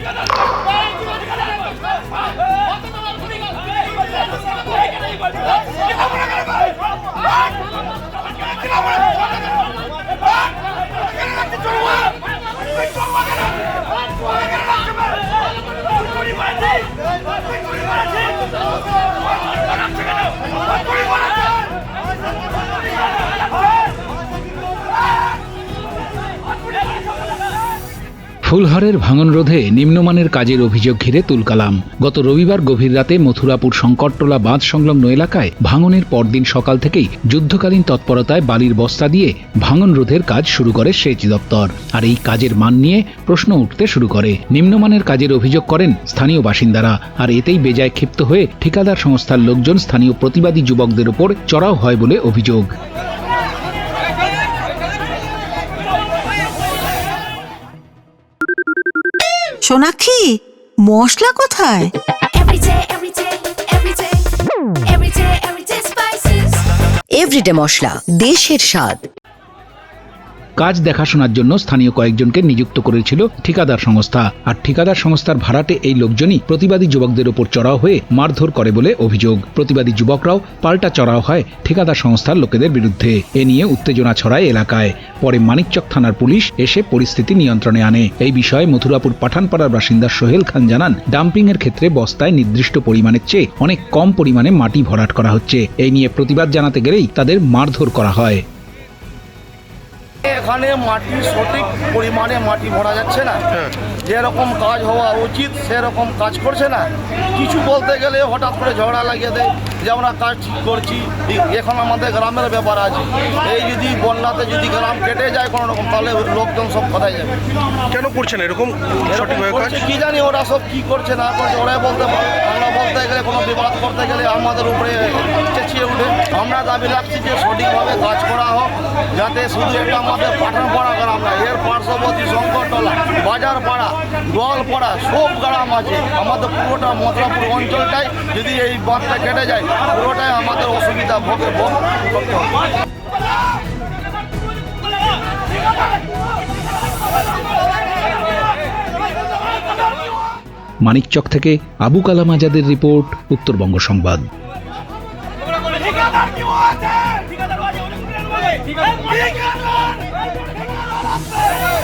Ja, das ist ফুলহারের ভাঙন রোধে নিম্নমানের কাজের অভিযোগ ঘিরে তুলকালাম। গত রবিবার গভীর রাতে মথুরাপুর শঙ্করটোলা বাঁধ সংলগ্ন এলাকায় ভাঙনের পরদিন সকাল থেকেই যুদ্ধকালীন তৎপরতায় বালির বস্তা দিয়ে ভাঙন রোধের কাজ শুরু করে সেচ দপ্তর। আর এই কাজের মান নিয়ে প্রশ্ন উঠতে শুরু করে। নিম্নমানের কাজের অভিযোগ করেন স্থানীয় বাসিন্দারা। আর এতেই বেজায় ক্ষিপ্ত হয়ে ঠিকাদার সংস্থার লোকজন স্থানীয় প্রতিবাদী যুবকদের ওপর চড়াও হয় বলে অভিযোগ। সোনাক্ষী মশলা কোথায়? এভরিডে মশলা দেশের স্বাদ। কাজ দেখাশোনার জন্য স্থানীয় কয়েকজনকে নিযুক্ত করেছিল ঠিকাদার সংস্থা। আর ঠিকাদার সংস্থার ভাড়াটে এই লোকজনই প্রতিবাদী যুবকদের ওপর চড়াও হয়ে মারধর করে বলে অভিযোগ। প্রতিবাদী যুবকরাও পাল্টা চড়াও হয় ঠিকাদার সংস্থার লোকেদের বিরুদ্ধে। এ নিয়ে উত্তেজনা ছড়ায় এলাকায়। পরে মানিকচক থানার পুলিশ এসে পরিস্থিতি নিয়ন্ত্রণে আনে। এই বিষয়ে মথুরাপুর পাঠানপাড়ার বাসিন্দা সোহেল খান জানান ডাম্পিং এর ক্ষেত্রে বস্তায় নির্দিষ্ট পরিমাণের চেয়ে অনেক কম পরিমাণে মাটি ভরাট করা হচ্ছে। এই নিয়ে প্রতিবাদ জানাতে গেলেই তাদের মারধর করা হয়। এখানে মাটি সঠিক পরিমাণে মাটি ভরা যাচ্ছে না। যেরকম কাজ হওয়া উচিত সেরকম কাজ করছে না। কিছু বলতে গেলে হঠাৎ করে ঝগড়া লাগিয়ে দেয় যে আমরা কাজ ঠিক করছি এখন আমাদের গ্রামের ব্যাপার আছে। এই যদি বন্যাতে যদি গ্রাম কেটে যায় কোনো রকম তাহলে লোকজন সব কোথায় যাবে? কেন করছে না? এরকম কি জানি ওরা সব কি করছে না করছে ওরাই বলতে পারে। আমরা বলতে গেলে কোনো বিবাদ করতে গেলে আমাদের উপরে চেঁচিয়ে উঠে। আমরা দাবি রাখছি যে সঠিকভাবে কাজ করা হোক, যাতে শুধু এটা আমাদের পাঠান পাড়া গ্রাম না এর পার্শ্ববর্তী শঙ্করতলা বাজার পাড়া গোয়ালপাড়া, সব গ্রাম আছে। আমাদের পুরোটা মথুরাপুর অঞ্চলটাই যদি এই বাঁধটা কেটে যায়, পুরোটাই আমাদের অসুবিধা ভোগে, ভোগ করতে মানিকচক থেকে আবু কালাম আজাদের রিপোর্ট, উত্তরবঙ্গ সংবাদ। ঠিকাদার কি আছে? ঠিকাদার আছে ঠিকাদার! ঠিকাদার আছে